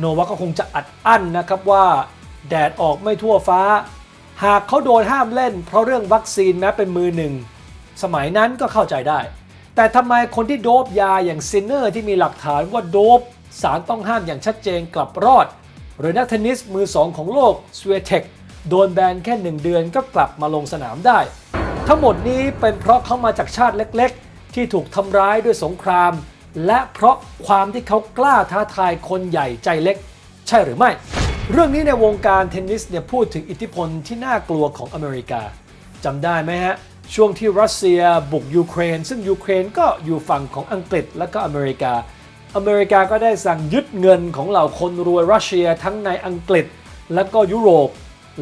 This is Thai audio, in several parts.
โนวัคก็คงจะอัดอั้นนะครับว่าแดดออกไม่ทั่วฟ้า หากเขาโดนห้ามเล่น เพราะเรื่องวัคซีนแม้เป็นมือหนึ่ง สมัยนั้นก็เข้าใจได้ แต่ทำไมคนที่โดบยาอย่างซินเนอร์ที่มีหลักฐานว่าโดบสารต้องห้ามอย่างชัดเจนกลับรอด หรือนักเทนนิสมือสองของโลกสวีเทคโดนแบนแค่หนึ่งเดือนก็กลับมาลงสนามได้ ทั้งหมดนี้เป็นเพราะเขามาจากชาติเล็กๆ ที่ถูกทำร้ายด้วยสงคราม และเพราะความที่เขากล้าท้าทายคนใหญ่ใจเล็ก ใช่หรือไม่ เรื่องนี้ในวงการเทนนิสเนี่ยพูดถึงอิทธิพลที่น่ากลัวของอเมริกาจำได้ไหมฮะ ช่วงที่รัสเซียบุกยูเครน ซึ่งยูเครนก็อยู่ฝั่งของอังกฤษและก็อเมริกา อเมริกาก็ได้สั่งยึดเงินของเหล่าคนรวยรัสเซียทั้งในอังกฤษ และก็ยุโรป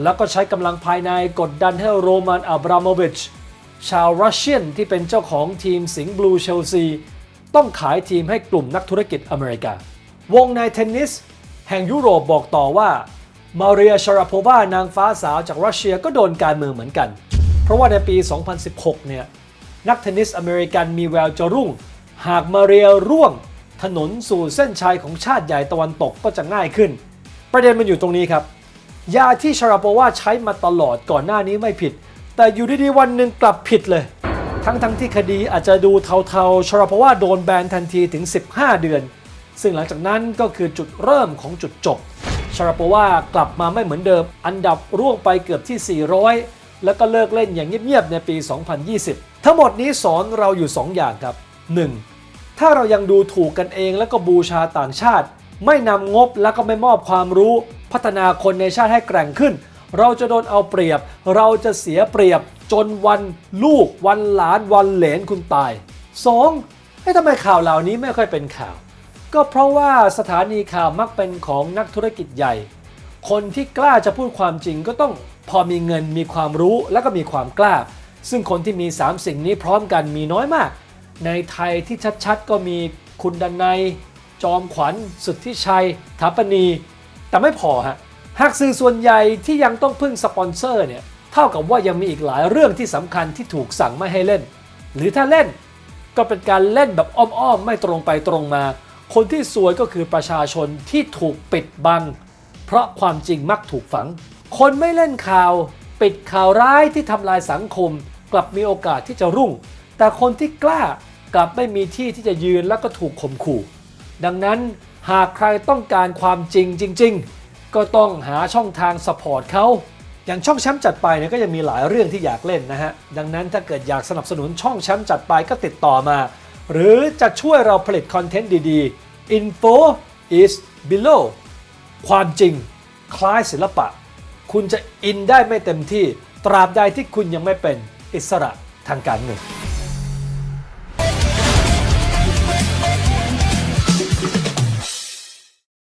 แล้วก็ใช้กำลังภายในกดดันให้โรมันอับราโมวิชชาวรัสเซียนที่เป็นเจ้าของทีมสิงห์บลูเชลซี ต้องขายทีมให้กลุ่มนักธุรกิจอเมริกา วงในเทนนิส แห่งยุโรปบอกต่อว่ามาเรียชาราโพวานางฟ้าสาวจากรัสเซียก็โดนการเมืองเหมือนกัน เพราะว่าในปี 2016 เนี่ย นักเทนนิสอเมริกันมีแววจะรุ่ง หากมาเรียร่วง ถนนสู่เส้นชัยของชาติใหญ่ตะวันตกก็จะง่ายขึ้น ประเด็นมันอยู่ตรงนี้ครับ ยาที่ชาราโปวาใช้มาตลอดก่อนหน้านี้ไม่ผิด แต่อยู่ดีๆวันหนึ่งกลับผิดเลย ทั้งๆทที่คดีอาจจะดูเทาๆชาราโปวาโดนแบนทันทีถึง 15 เดือน ซึ่งหลังจากนั้นก็คือจุดเริ่มของจุดจบชาราโปวากลับมาไม่เหมือนเดิม อันดับร่วงไปเกือบที่ 400 แล้วก็เลิกเล่นอย่างเงียบๆในปี 2020 ทั้งหมดนี้สอนเราอยู่ 2 อย่างครับ 1. ถ้าเรายังดูถูกกันเองแล้วก็บูชาต่างชาติ ไม่นำงบแล้วก็ไม่มอบความรู้ พัฒนาคนในชาติให้แกร่งขึ้น เราจะโดนเอาเปรียบ เราจะเสียเปรียบจนวันลูกวันหลานวันเหลนคุณตาย 2. ให้ทำไมข่าวเหล่านี้ไม่ค่อยเป็นข่าว ก็เพราะว่าสถานีข่าวมักเป็นของนักธุรกิจใหญ่ คนที่กล้าจะพูดความจริงก็ต้องพอมีเงินมีความรู้และก็มีความกล้า ซึ่งคนที่มี 3 สิ่งนี้พร้อมกันมีน้อยมาก ในไทยที่ชัดๆ ก็มีคุณดันไนยจอมขวัญสุทธิชัยถาปนีแต่ไม่พอฮะ หากสื่อส่วนใหญ่ที่ยังต้องพึ่งสปอนเซอร์เนี่ยเท่ากับว่ายังมีอีกหลายเรื่องที่สำคัญที่ถูกสั่งไม่ให้เล่น หรือถ้าเล่นก็เป็นการเล่นแบบอ้อมๆ ไม่ตรงไปตรงมา คนที่ซวยก็คือประชาชนที่ถูกปิดบัง เพราะความจริงมักถูกฝัง คนไม่เล่นข่าว ปิดข่าวร้ายที่ทำลายสังคม กลับมีโอกาสที่จะรุ่ง แต่คนที่กล้ากลับไม่มีที่ที่จะยืนแล้วก็ถูกข่มขู่ ดังนั้นหากใครต้องการความจริงจริง ๆ ก็ต้องหาช่องทางสปอร์ตเขาอย่างช่องแชมป์จัดไปเนี่ยก็ยังมีหลายเรื่องที่อยากเล่นนะฮะ ดังนั้นถ้าเกิดอยากสนับสนุนช่องแชมป์จัดไปก็ติดต่อมา หรือจะช่วยเราผลิตคอนเทนต์ดีๆ info is below ความจริงคล้ายศิลปะ คุณจะอินได้ไม่เต็มที่ ตราบใดที่คุณยังไม่เป็นอิสระทางการเงิน